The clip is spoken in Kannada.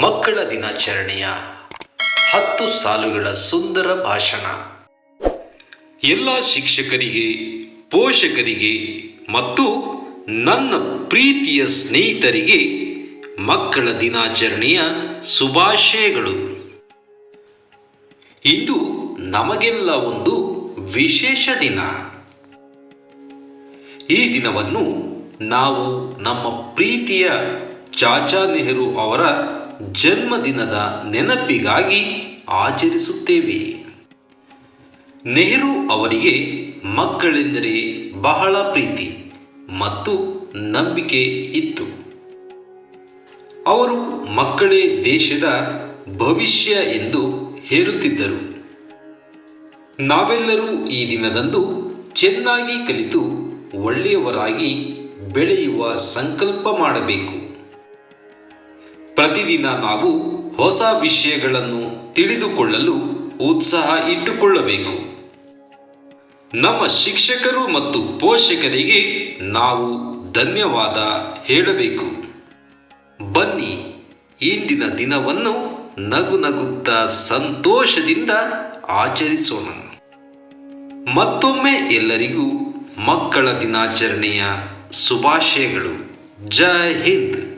ಮಕ್ಕಳ ದಿನಾಚರಣೆಯ ಹತ್ತು ಸಾಲುಗಳ ಸುಂದರ ಭಾಷಣ. ಎಲ್ಲ ಶಿಕ್ಷಕರಿಗೆ, ಪೋಷಕರಿಗೆ ಮತ್ತು ನನ್ನ ಪ್ರೀತಿಯ ಸ್ನೇಹಿತರಿಗೆ ಮಕ್ಕಳ ದಿನಾಚರಣೆಯ ಶುಭಾಶಯಗಳು. ಇಂದು ನಮಗೆಲ್ಲ ಒಂದು ವಿಶೇಷ ದಿನ. ಈ ದಿನವನ್ನು ನಾವು ನಮ್ಮ ಪ್ರೀತಿಯ ಚಾಚಾ ನೆಹರು ಅವರ ಜನ್ಮದಿನದ ನೆನಪಿಗಾಗಿ ಆಚರಿಸುತ್ತೇವೆ. ನೆಹರು ಅವರಿಗೆ ಮಕ್ಕಳೆಂದರೆ ಬಹಳ ಪ್ರೀತಿ ಮತ್ತು ನಂಬಿಕೆ ಇತ್ತು. ಅವರು ಮಕ್ಕಳೇ ದೇಶದ ಭವಿಷ್ಯ ಎಂದು ಹೇಳುತ್ತಿದ್ದರು. ನಾವೆಲ್ಲರೂ ಈ ದಿನದಂದು ಚೆನ್ನಾಗಿ ಕಲಿತು ಒಳ್ಳೆಯವರಾಗಿ ಬೆಳೆಯುವ ಸಂಕಲ್ಪ ಮಾಡಬೇಕು. ಪ್ರತಿದಿನ ನಾವು ಹೊಸ ವಿಷಯಗಳನ್ನು ತಿಳಿದುಕೊಳ್ಳಲು ಉತ್ಸಾಹ ಇಟ್ಟುಕೊಳ್ಳಬೇಕು. ನಮ್ಮ ಶಿಕ್ಷಕರು ಮತ್ತು ಪೋಷಕರಿಗೆ ನಾವು ಧನ್ಯವಾದ ಹೇಳಬೇಕು. ಬನ್ನಿ, ಇಂದಿನ ದಿನವನ್ನು ನಗು ನಗುತ್ತಾ ಸಂತೋಷದಿಂದ ಆಚರಿಸೋಣ. ಮತ್ತೊಮ್ಮೆ ಎಲ್ಲರಿಗೂ ಮಕ್ಕಳ ದಿನಾಚರಣೆಯ ಶುಭಾಶಯಗಳು. ಜೈ ಹಿಂದ್.